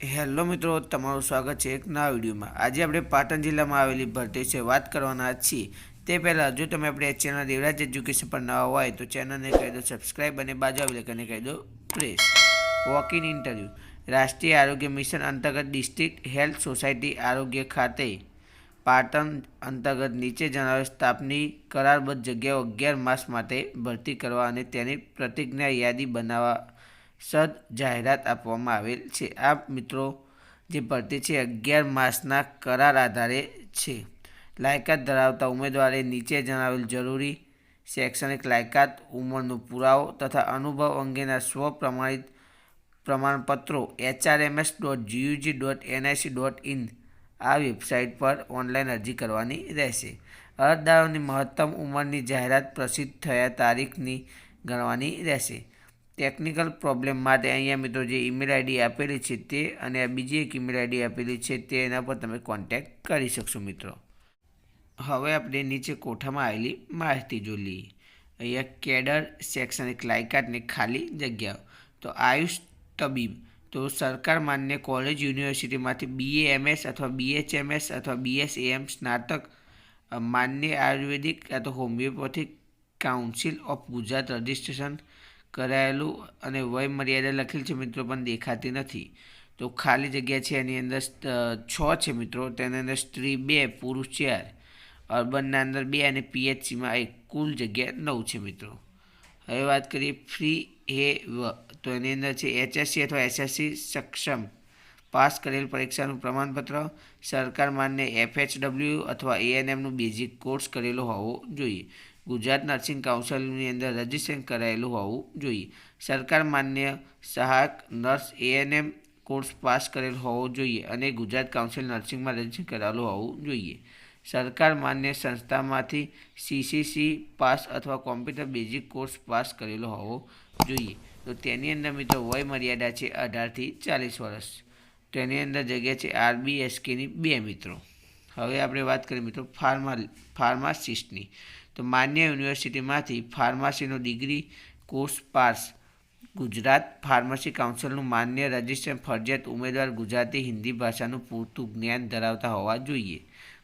Hello મિત્રો, તમારું સ્વાગત છે એક નવા વિડીયોમાં. આજે આપણે પાટણ જિલ્લામાં આવેલી ભરતી વિશે વાત કરવાના છીએ. તે પહેલાં, જો તમે આપણે ચેનલ દેવરાજ એજ્યુકેશન પર નવા હોય, તો ચેનલને કહી દો સબસ્ક્રાઈબ અને બાજુ આવેલ કરીને કહી દો પ્રેસ. Walk in interview. રાષ્ટ્રીય આરોગ્ય મિશન અંતર્ગત ડિસ્ટ્રિક્ટ હેલ્થ સોસાયટી આરોગ્ય ખાતે. પાટણ અંતર્ગત નીચે જણાવેલ સ્ટાફની કરારબદ્ધ જગ્યાઓ અગિયાર માસ માટે ભરતી કરવા અને તેની પ્રતિજ્ઞા યાદી બનાવવા સદ જાહેરાત આપવામાં આવેલ છે. આ મિત્રો, જે ભરતી છે, અગિયાર માસના કરાર આધારે છે. લાયકાત ધરાવતા ઉમેદવારે નીચે જણાવેલ જરૂરી શૈક્ષણિક લાયકાત, ઉંમરનો પુરાવો તથા અનુભવ અંગેના સ્વ પ્રમાણિત પ્રમાણપત્રો HRMS dot GUJ dot NIC dot in આ વેબસાઇટ પર ઓનલાઈન અરજી કરવાની રહેશે. અરજદારોની મહત્તમ ઉંમરની જાહેરાત પ્રસિદ્ધ થયા તારીખની ગણવાની રહેશે. ટેકનિકલ પ્રોબ્લેમ માટે અહીંયા મિત્રો જે ઈમેલ આઈડી આપેલી છે તે અને બીજી એક ઈમેલ આઈડી આપેલી છે તે એના પર તમે કોન્ટેક્ટ કરી શકશો મિત્રો. હવે આપણે નીચે કોઠામાં આવેલી માહિતી જો અહીંયા કેડર શૈક્ષણિક લાયકાતની ખાલી જગ્યાઓ તો આયુષ તબીબ. તો સરકાર માન્ય કોલેજ યુનિવર્સિટીમાંથી બીએ એમએસ અથવા બીએચએમએસ અથવા બીએસએએમ સ્નાતક માન્ય આયુર્વેદિક અથવા homeopathic council of Gujarat registration કરાયેલું અને વય મર્યાદા લખેલ છે મિત્રો, પણ દેખાતી નથી. તો ખાલી જગ્યા છે એની અંદર છ છે મિત્રો. તેની અંદર સ્ત્રી બે, પુરુષ ચાર. અર્બનના અંદર બે અને પીએચસીમાં એક, કુલ જગ્યા નવ છે મિત્રો. હવે વાત કરીએ ફ્રી એ તો એની અંદર છે એચએસસી અથવા એસએસસી સક્ષમ. પાસ કરેલ પરીક્ષાનું પ્રમાણપત્ર, સરકાર માન્ય એફએચડબલ્યુ અથવા એએનએમનું બેઝિક કોર્સ કરેલો હોવો જોઈએ. ગુજરાત નર્સિંગ કાઉન્સિલની અંદર રજિસ્ટ્રેશન કરાયેલું હોવું જોઈએ. સરકાર માન્ય સહાયક નર્સ એએનએમ કોર્સ પાસ કરેલ હોવો જોઈએ અને ગુજરાત કાઉન્સિલ નર્સિંગમાં રજિસ્ટ્રેશન કરાયેલું હોવું જોઈએ. સરકાર માન્ય સંસ્થામાંથી સીસીસી પાસ અથવા કોમ્પ્યુટર બેઝિક કોર્સ પાસ કરેલો હોવો જોઈએ. તો તેની અંદર મિત્રો વય મર્યાદા છે અઢારથી ચાલીસ વર્ષ. તેની અંદર જગ્યા છે આરબીએસકેની બે મિત્રો. હવે આપણે વાત કરીએ મિત્રો ફાર્મા, ફાર્માસિસ્ટની. તો માન્ય યુનિવર્સિટીમાંથી ફાર્મસીનો degree course pass. Gujarat pharmacy કાઉન્સિલનું માન્ય રજિસ્ટ્રેશન ફરજિયાત ઉમેદવાર ગુજરાતી હિન્દી ભાષાનું પૂરતું જ્ઞાન ધરાવતા હોવા જોઈએ.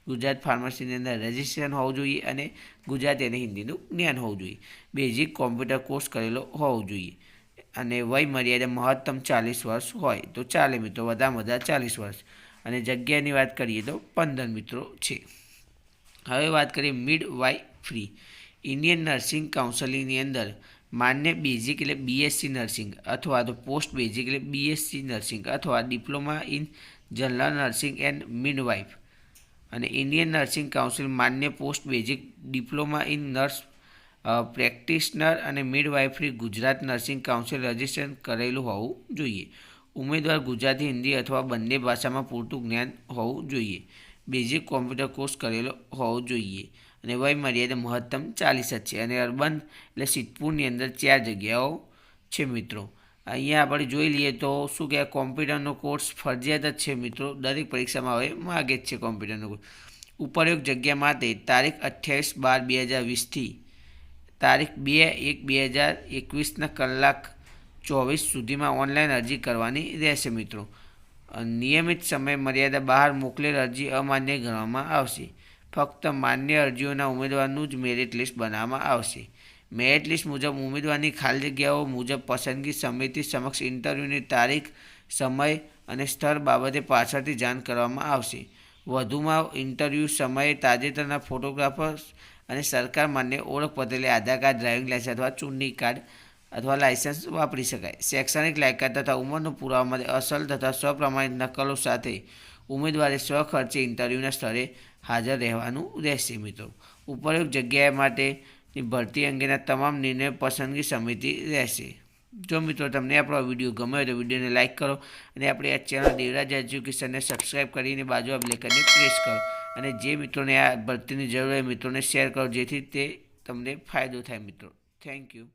ગુજરાત ફાર્મસીની અંદર રજિસ્ટ્રેશન હોવું જોઈએ અને ગુજરાતી અને હિન્દીનું જ્ઞાન હોવું જોઈએ. બેઝિક કોમ્પ્યુટર કોર્સ કરેલો હોવો જોઈએ. અને વય મર્યાદા મહત્તમ ચાલીસ વર્ષ હોય તો ચાલે મિત્રો વધારે વધારે ચાલીસ વર્ષ. અને જગ્યાની વાત કરીએ તો પંદર મિત્રો છે. હવે વાત કરીએ midwifery Indian nursing કાઉન્સિલિંગની અંદર માન્ય બેઝિક એટલે બીએસસી નર્સિંગ અથવા તો પોસ્ટ બેઝિક એટલે બીએસસી નર્સિંગ અથવા diploma in general nursing and midwife અને ઇન્ડિયન નર્સિંગ કાઉન્સિલ માન્ય post basic diploma in nurse practitioner અને midwifery Gujarat nursing council registration કરેલું હોવું જોઈએ. ઉમેદવાર ગુજરાતી, હિન્દી અથવા બંને ભાષામાં પૂરતું જ્ઞાન હોવું જોઈએ. બેઝિક કોમ્પ્યુટર કોર્સ કરેલો હોવો જોઈએ. અને વય મર્યાદા મહત્તમ ચાલીસ જ છે. અને અર્બન એટલે સિદ્ધપુરની અંદર ચાર જગ્યાઓ છે મિત્રો. અહીંયા આપણે જોઈ લઈએ તો શું કહેવાય? કોમ્પ્યુટરનો કોર્સ ફરજિયાત જ છે મિત્રો. દરેક પરીક્ષામાં હવે માગે જ છે કોમ્પ્યુટરનો કોર્સ ઉપરયુક્ત જગ્યા માટે તારીખ અઠ્યાવીસ બાર બે હજાર વીસથી તારીખ બે એક બે હજાર એકવીસના કલાક ચોવીસ સુધીમાં ઓનલાઈન અરજી કરવાની રહેશે મિત્રો. નિયમિત સમય મર્યાદા બહાર મોકલેલ અરજી અમાન્ય ગણવામાં આવશે. ફક્ત માન્ય અરજીઓના ઉમેદવારનું જ મેરિટ લિસ્ટ બનાવવામાં આવશે. મેરિટ લિસ્ટ મુજબ ઉમેદવારની ખાલી જગ્યાઓ મુજબ પસંદગી સમિતિ સમક્ષ ઇન્ટરવ્યૂની તારીખ, સમય અને સ્થળ બાબતે પાછળથી જાણ કરવામાં આવશે. વધુમાં ઇન્ટરવ્યૂ સમયે તાજેતરના ફોટોગ્રાફર્સ અને સરકાર માન્ય ઓળખપત્ર આધાર કાર્ડ ડ્રાઇવિંગ લાયસન્સ અથવા ચૂંટણી કાર્ડ અથવા લાયસન્સ વાપરી શકાય. શૈક્ષણિક લાયકાત તથા ઉંમરનો પુરાવા માટે અસલ તથા સ્વપ્રમાણિત નકલો સાથે ઉમેદવારે સ્વખર્ચે ઇન્ટરવ્યૂના સ્થળે હાજર રહેવાનું રહેશે, મિત્રો. ઉપરોક્ત જગ્યાએ માટેની ભરતી અંગેના તમામ નિર્ણય પસંદગી સમિતિ રહેશે. જો મિત્રો તમને આપણો વીડિયો ગમ્યો તો વિડીયોને લાઇક કરો અને આપણે આ ચેનલ દેવરાજ એજ્યુકેશનને સબસ્ક્રાઈબ કરીને બાજુ આ બ્લેકરને પ્રેસ કરો અને જે મિત્રોને આ ભરતીની જરૂર હોય મિત્રોને શેર કરો જેથી તે તમને ફાયદો થાય, મિત્રો. Thank you